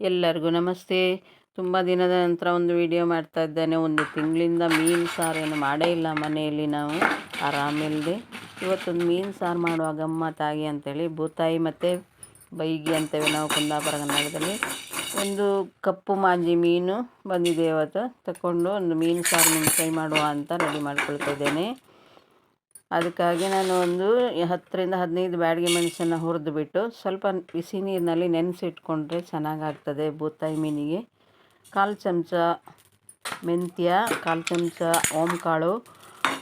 ಎಲ್ಲರಿಗೂ ನಮಸ್ತೆ. ತುಂಬ ದಿನದ ನಂತರ ಒಂದು ವಿಡಿಯೋ ಮಾಡ್ತಾ ಇದ್ದೇನೆ. ಒಂದು ತಿಂಗಳಿಂದ ಮೀನು ಸಾರೇನು ಮಾಡೇ ಇಲ್ಲ ಮನೆಯಲ್ಲಿ ನಾವು. ಆರಾಮಿಲ್ಲದೆ ಇವತ್ತೊಂದು ಮೀನು ಸಾರು ಮಾಡುವ ಗಮ್ಮತ್ತಾಗಿ ಅಂತೇಳಿ ಭೂತಾಯಿ ಮತ್ತು ಬೈಗಿ ಅಂತೇವೆ ನಾವು ಕುಂದಾಪುರ ಕನ್ನಡದಲ್ಲಿ ಒಂದು ಕಪ್ಪು ಮಾಂಜಿ ಮೀನು ಬಂದಿದೆ ಇವತ್ತು. ತಗೊಂಡು ಒಂದು ಮೀನು ಸಾರು ಫ್ರೈ ಮಾಡುವ ಅಂತ ರೆಡಿ ಮಾಡ್ಕೊಳ್ತಾ ಇದ್ದೇನೆ. ಅದಕ್ಕಾಗಿ ನಾನು ಒಂದು ಹತ್ತರಿಂದ ಹದಿನೈದು ಬ್ಯಾಡಗಿ ಮೆಣಸನ್ನು ಹುರಿದು ಬಿಟ್ಟು ಸ್ವಲ್ಪ ಬಿಸಿ ನೀರಿನಲ್ಲಿ ನೆನೆಸಿಟ್ಕೊಂಡ್ರೆ ಚೆನ್ನಾಗಾಗ್ತದೆ ಬೂತಾಯಿ ಮೀನಿಗೆ. ಕಾಲು ಚಮಚ ಮೆಂತ್ಯ, ಕಾಲು ಚಮಚ ಓಂಕಾಳು,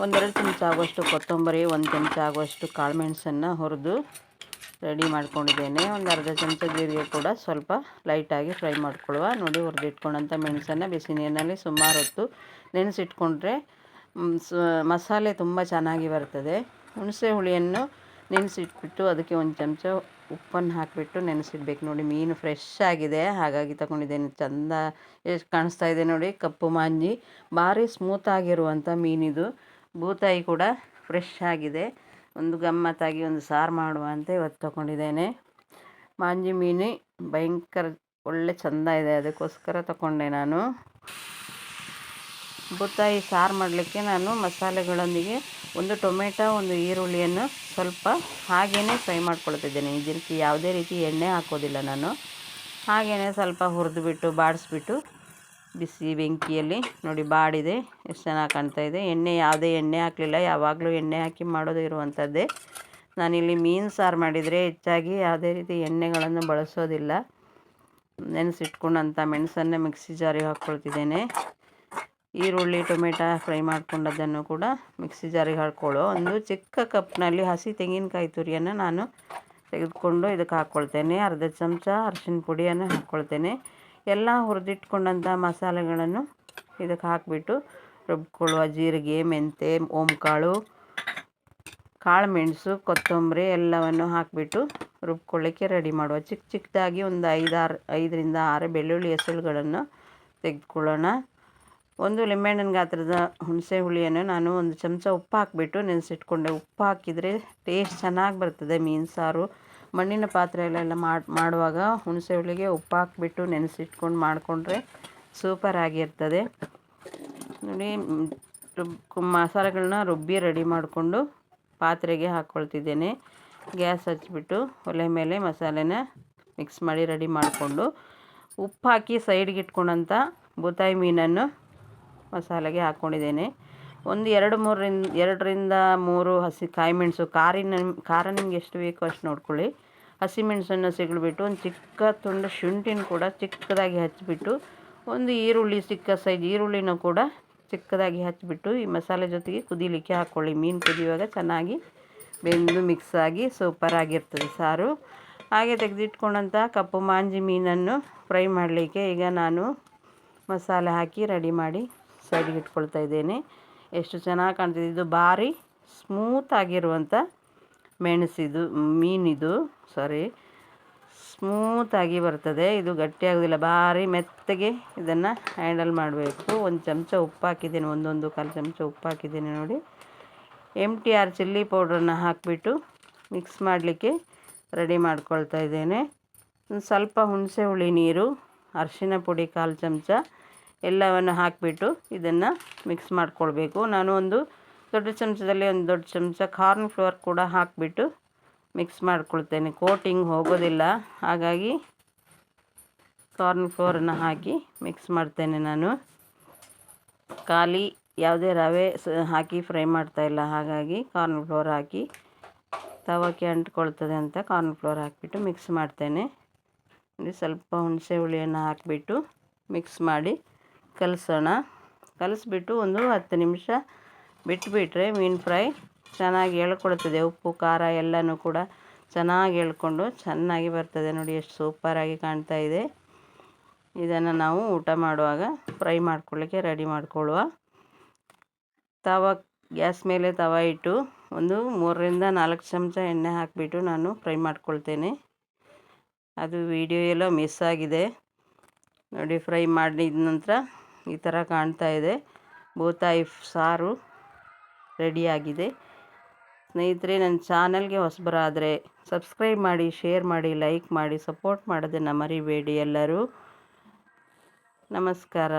ಒಂದೆರಡು ಚಮಚ ಆಗುವಷ್ಟು ಕೊತ್ತಂಬರಿ, ಒಂದು ಚಮಚ ಆಗುವಷ್ಟು ಕಾಳು ಮೆಣಸನ್ನು ಹುರಿದು ರೆಡಿ ಮಾಡ್ಕೊಂಡಿದ್ದೇನೆ. ಒಂದು ಅರ್ಧ ಚಮಚ ಜೀರಿಗೆ ಕೂಡ ಸ್ವಲ್ಪ ಲೈಟಾಗಿ ಫ್ರೈ ಮಾಡ್ಕೊಳ್ಳುವ. ನೋಡಿ ಹುರಿದಿಟ್ಕೊಂಡಂಥ ಮೆಣಸನ್ನು ಬಿಸಿ ನೀರಿನಲ್ಲಿ ಸುಮಾರು ಹೊತ್ತು ನೆನೆಸಿಟ್ಕೊಂಡ್ರೆ ಮಸಾಲೆ ತುಂಬ ಚೆನ್ನಾಗಿ ಬರ್ತದೆ. ಹುಣಸೆ ಹುಳಿಯನ್ನು ನೆನೆಸಿಟ್ಬಿಟ್ಟು ಅದಕ್ಕೆ ಒಂದು ಚಮಚ ಉಪ್ಪನ್ನು ಹಾಕಿಬಿಟ್ಟು ನೆನೆಸಿಡ್ಬೇಕು. ನೋಡಿ, ಮೀನು ಫ್ರೆಶ್ ಆಗಿದೆ. ಹಾಗಾಗಿ ತಗೊಂಡಿದ್ದೇನೆ. ಚಂದ ಎಷ್ಟು ಕಾಣಿಸ್ತಾ ಇದೆ ನೋಡಿ, ಕಪ್ಪು ಮಾಂಜಿ. ಭಾರಿ ಸ್ಮೂತ್ ಆಗಿರುವಂಥ ಮೀನಿದು. ಬೂತಾಯಿ ಕೂಡ ಫ್ರೆಶ್ ಆಗಿದೆ. ಒಂದು ಗಮ್ಮತ್ತಾಗಿ ಒಂದು ಸಾರು ಮಾಡುವ ಅಂತ ಇವತ್ತು ತಗೊಂಡಿದ್ದೇನೆ. ಮಾಂಜಿ ಮೀನು ಭಯಂಕರ ಒಳ್ಳೆ ಚೆಂದ ಇದೆ. ಅದಕ್ಕೋಸ್ಕರ ತಗೊಂಡೆ ನಾನು. ಬೂತಾಯಿ ಸಾರು ಮಾಡಲಿಕ್ಕೆ ನಾನು ಮಸಾಲೆಗಳೊಂದಿಗೆ ಒಂದು ಟೊಮೆಟೊ, ಒಂದು ಈರುಳ್ಳಿಯನ್ನು ಸ್ವಲ್ಪ ಹಾಗೆಯೇ ಫ್ರೈ ಮಾಡ್ಕೊಳ್ತಿದ್ದೇನೆ. ಇದಕ್ಕೆ ಯಾವುದೇ ರೀತಿ ಎಣ್ಣೆ ಹಾಕೋದಿಲ್ಲ ನಾನು. ಹಾಗೆಯೇ ಸ್ವಲ್ಪ ಹುರಿದುಬಿಟ್ಟು, ಬಾಡಿಸ್ಬಿಟ್ಟು, ಬಿಸಿ ಬೆಂಕಿಯಲ್ಲಿ ನೋಡಿ ಬಾಡಿದೆ. ಎಷ್ಟು ಚೆನ್ನಾಗಿ ಕಾಣ್ತಾ ಇದೆ. ಎಣ್ಣೆ ಯಾವುದೇ ಎಣ್ಣೆ ಹಾಕಲಿಲ್ಲ. ಯಾವಾಗಲೂ ಎಣ್ಣೆ ಹಾಕಿ ಮಾಡೋದು ಇರುವಂಥದ್ದೇ. ನಾನಿಲ್ಲಿ ಮೀನು ಸಾರು ಮಾಡಿದರೆ ಹೆಚ್ಚಾಗಿ ಯಾವುದೇ ರೀತಿ ಎಣ್ಣೆಗಳನ್ನು ಬಳಸೋದಿಲ್ಲ. ನೆನೆಸಿಟ್ಕೊಂಡಂಥ ಮೆಣಸನ್ನು ಮಿಕ್ಸಿ ಜಾರಿಗೆ ಹಾಕ್ಕೊಳ್ತಿದ್ದೇನೆ. ಈರುಳ್ಳಿ, ಟೊಮೆಟೊ ಫ್ರೈ ಮಾಡ್ಕೊಂಡದ್ದನ್ನು ಕೂಡ ಮಿಕ್ಸಿ ಜಾರಿಗೆ ಹಾಕ್ಕೊಳ್ಳೋ ಒಂದು ಚಿಕ್ಕ ಕಪ್ನಲ್ಲಿ ಹಸಿ ತೆಂಗಿನಕಾಯಿ ತುರಿಯನ್ನು ನಾನು ತೆಗೆದುಕೊಂಡು ಇದಕ್ಕೆ ಹಾಕ್ಕೊಳ್ತೇನೆ. ಅರ್ಧ ಚಮಚ ಅರಿಶಿನ ಪುಡಿಯನ್ನು ಹಾಕ್ಕೊಳ್ತೇನೆ. ಎಲ್ಲ ಹುರಿದಿಟ್ಕೊಂಡಂಥ ಮಸಾಲೆಗಳನ್ನು ಇದಕ್ಕೆ ಹಾಕಿಬಿಟ್ಟು ರುಬ್ಕೊಳ್ಳುವ ಜೀರಿಗೆ, ಮೆಂತೆ, ಓಂಕಾಳು ಕಾಳು ಮೆಣಸು ಕೊತ್ತಂಬರಿ ಎಲ್ಲವನ್ನು ಹಾಕಿಬಿಟ್ಟು ರುಬ್ಕೊಳ್ಳಿಕ್ಕೆ ರೆಡಿ ಮಾಡುವ. ಚಿಕ್ಕ ಚಿಕ್ಕದಾಗಿ ಒಂದು ಐದಾರು, ಐದರಿಂದ ಆರು ಬೆಳ್ಳುಳ್ಳಿ ಹೆಸರುಗಳನ್ನು ತೆಗೆದುಕೊಳ್ಳೋಣ. ಒಂದು ಲಿಂಬೆಹಣ್ಣಿನ ಗಾತ್ರದ ಹುಣಸೆ ಹುಳಿಯನ್ನು ನಾನು ಒಂದು ಚಮಚ ಉಪ್ಪು ಹಾಕಿಬಿಟ್ಟು ನೆನೆಸಿಟ್ಕೊಂಡೆ. ಉಪ್ಪು ಹಾಕಿದರೆ ಟೇಸ್ಟ್ ಚೆನ್ನಾಗಿ ಬರ್ತದೆ ಮೀನು ಸಾರು. ಮಣ್ಣಿನ ಪಾತ್ರೆಯಲ್ಲೆಲ್ಲ ಮಾಡುವಾಗ ಹುಣಸೆ ಹುಳಿಗೆ ಉಪ್ಪು ಹಾಕಿಬಿಟ್ಟು ನೆನೆಸಿಟ್ಕೊಂಡು ಮಾಡಿಕೊಂಡ್ರೆ ಸೂಪರ್ ಆಗಿರ್ತದೆ. ನೋಡಿ ಮಸಾಲೆಗಳನ್ನ ರುಬ್ಬಿ ರೆಡಿ ಮಾಡಿಕೊಂಡು ಪಾತ್ರೆಗೆ ಹಾಕ್ಕೊಳ್ತಿದ್ದೇನೆ ಗ್ಯಾಸ್ ಹಚ್ಚಿಬಿಟ್ಟು ಒಲೆ ಮೇಲೆ ಮಸಾಲೆನ ಮಿಕ್ಸ್ ಮಾಡಿ ರೆಡಿ ಮಾಡಿಕೊಂಡು ಉಪ್ಪು ಹಾಕಿ ಸೈಡ್ಗೆ ಇಟ್ಕೊಂಡಂಥ ಬೂತಾಯಿ ಮೀನನ್ನು ಮಸಾಲೆಗೆ ಹಾಕ್ಕೊಂಡಿದ್ದೇನೆ ಒಂದು ಎರಡು ಮೂರರಿಂದ, ಎರಡರಿಂದ ಮೂರು ಹಸಿ ಕಾಯಿಮೆಣಸು ಕಾರಿನ, ಖಾರ ನಿಮ್ಗೆ ಎಷ್ಟು ಬೇಕೋ ಅಷ್ಟು ನೋಡ್ಕೊಳ್ಳಿ. ಹಸಿಮೆಣಸನ್ನು ಸಿಗಲ್ಬಿಟ್ಟು ಒಂದು ಚಿಕ್ಕ ತುಂಡು ಶುಂಠಿನ ಕೂಡ ಚಿಕ್ಕದಾಗಿ ಹಚ್ಚಿಬಿಟ್ಟು ಒಂದು ಈರುಳ್ಳಿ, ಚಿಕ್ಕ ಸೈಜ್ ಈರುಳ್ಳಿನೂ ಕೂಡ ಚಿಕ್ಕದಾಗಿ ಹಚ್ಚಿಬಿಟ್ಟು ಈ ಮಸಾಲೆ ಜೊತೆಗೆ ಕುದೀಲಿಕ್ಕೆ ಹಾಕ್ಕೊಳ್ಳಿ ಮೀನು ಕುದಿಯುವಾಗ ಚೆನ್ನಾಗಿ ಬೆಂದು ಮಿಕ್ಸ್ ಆಗಿ ಸೂಪರಾಗಿರ್ತದೆ ಸಾರು. ಹಾಗೆ ತೆಗೆದಿಟ್ಕೊಂಡಂಥ ಕಪ್ಪು ಮಾಂಜಿ ಮೀನನ್ನು ಫ್ರೈ ಮಾಡಲಿಕ್ಕೆ ಈಗ ನಾನು ಮಸಾಲೆ ಹಾಕಿ ರೆಡಿ ಮಾಡಿ ಸೈಡಿಗೆ ಇಟ್ಕೊಳ್ತಾ ಇದ್ದೇನೆ. ಎಷ್ಟು ಚೆನ್ನಾಗಿ ಕಾಣ್ತಿದೆ. ಇದು ಭಾರಿ ಸ್ಮೂತಾಗಿರುವಂಥ ಮೆಣಸಿದು, ಮೀನಿದು ಸಾರಿ ಸ್ಮೂತಾಗಿ ಬರ್ತದೆ. ಇದು ಗಟ್ಟಿಯಾಗೋದಿಲ್ಲ ಭಾರಿ ಮೆತ್ತಗೆ ಇದನ್ನು ಹ್ಯಾಂಡಲ್ ಮಾಡಬೇಕು. ಒಂದು ಚಮಚ ಉಪ್ಪು ಹಾಕಿದ್ದೇನೆ. ಒಂದೊಂದು ಕಾಲು ಚಮಚ ಉಪ್ಪು ಹಾಕಿದ್ದೇನೆ ನೋಡಿ. ಎಂ ಟಿ ಆರ್ ಚಿಲ್ಲಿ ಪೌಡ್ರನ್ನು ಹಾಕಿಬಿಟ್ಟು ಮಿಕ್ಸ್ ಮಾಡಲಿಕ್ಕೆ ರೆಡಿ ಮಾಡ್ಕೊಳ್ತಾ ಇದ್ದೇನೆ. ಒಂದು ಸ್ವಲ್ಪ ಹುಣಸೆ ಹುಳಿ ನೀರು ಅರಿಶಿನ ಪುಡಿ ಕಾಲು ಚಮಚ ಎಲ್ಲವನ್ನು ಹಾಕಿಬಿಟ್ಟು ಇದನ್ನು ಮಿಕ್ಸ್ ಮಾಡಿಕೊಳ್ಬೇಕು. ನಾನು ಒಂದು ದೊಡ್ಡ ಚಮಚದಲ್ಲಿ ಒಂದು ದೊಡ್ಡ ಚಮಚ ಕಾರ್ನ್ ಫ್ಲೋರ್ ಕೂಡ ಹಾಕಿಬಿಟ್ಟು ಮಿಕ್ಸ್ ಮಾಡ್ಕೊಳ್ತೇನೆ. ಕೋಟಿಂಗ್ ಹೋಗೋದಿಲ್ಲ. ಹಾಗಾಗಿ ಕಾರ್ನ್ ಫ್ಲೋರನ್ನು ಹಾಕಿ ಮಿಕ್ಸ್ ಮಾಡ್ತೇನೆ ನಾನು. ಖಾಲಿ ಯಾವುದೇ ರವೆ ಹಾಕಿ ಫ್ರೈ ಮಾಡ್ತಾಯಿಲ್ಲ ಹಾಗಾಗಿ ಕಾರ್ನ್ ಫ್ಲೋರ್ ಹಾಕಿ ತವಕ್ಕೆ ಅಂಟ್ಕೊಳ್ತದೆ ಅಂತ ಕಾರ್ನ್ ಫ್ಲೋರ್ ಹಾಕಿಬಿಟ್ಟು ಮಿಕ್ಸ್ ಮಾಡ್ತೇನೆ. ಸ್ವಲ್ಪ ಹುಣಸೆ ಹುಳಿಯನ್ನು ಹಾಕಿಬಿಟ್ಟು ಮಿಕ್ಸ್ ಮಾಡಿ ಕಲಸೋಣ. ಕಲಿಸ್ಬಿಟ್ಟು ಒಂದು ಹತ್ತು ನಿಮಿಷ ಬಿಟ್ಟುಬಿಟ್ರೆ ಮೀನು ಫ್ರೈ ಚೆನ್ನಾಗಿ ಹೇಳ್ಕೊಡ್ತದೆ. ಉಪ್ಪು, ಖಾರ ಎಲ್ಲನೂ ಕೂಡ ಚೆನ್ನಾಗಿ ಹೇಳ್ಕೊಂಡು ಚೆನ್ನಾಗಿ ಬರ್ತದೆ ನೋಡಿ, ಎಷ್ಟು ಸೂಪರಾಗಿ ಕಾಣ್ತಾ ಇದೆ. ಇದನ್ನು ನಾವು ಊಟ ಮಾಡುವಾಗ ಫ್ರೈ ಮಾಡ್ಕೊಳ್ಳಿಕ್ಕೆ ರೆಡಿ ಮಾಡಿಕೊಳ್ಳುವ. ತವ, ಗ್ಯಾಸ್ ಮೇಲೆ ತವ ಇಟ್ಟು ಒಂದು ಮೂರರಿಂದ ನಾಲ್ಕು ಚಮಚ ಎಣ್ಣೆ ಹಾಕಿಬಿಟ್ಟು ನಾನು ಫ್ರೈ ಮಾಡ್ಕೊಳ್ತೇನೆ. ಅದು ವಿಡಿಯೋ ಎಲ್ಲ ಮಿಸ್ ಆಗಿದೆ. ನೋಡಿ, ಫ್ರೈ ಮಾಡಿದ ನಂತರ ಈ ಥರ ಕಾಣ್ತಾ ಇದೆ. ಬೂತಾಯಿ ಸಾರು ರೆಡಿಯಾಗಿದೆ. ಸ್ನೇಹಿತರೆ, ನನ್ನ ಚಾನಲ್ಗೆ ಹೊಸಬರಾದರೆ ಸಬ್ಸ್ಕ್ರೈಬ್ ಮಾಡಿ, ಶೇರ್ ಮಾಡಿ, ಲೈಕ್ ಮಾಡಿ, ಸಪೋರ್ಟ್ ಮಾಡೋದನ್ನು ಮರಿಬೇಡಿ ಎಲ್ಲರೂ. ನಮಸ್ಕಾರ.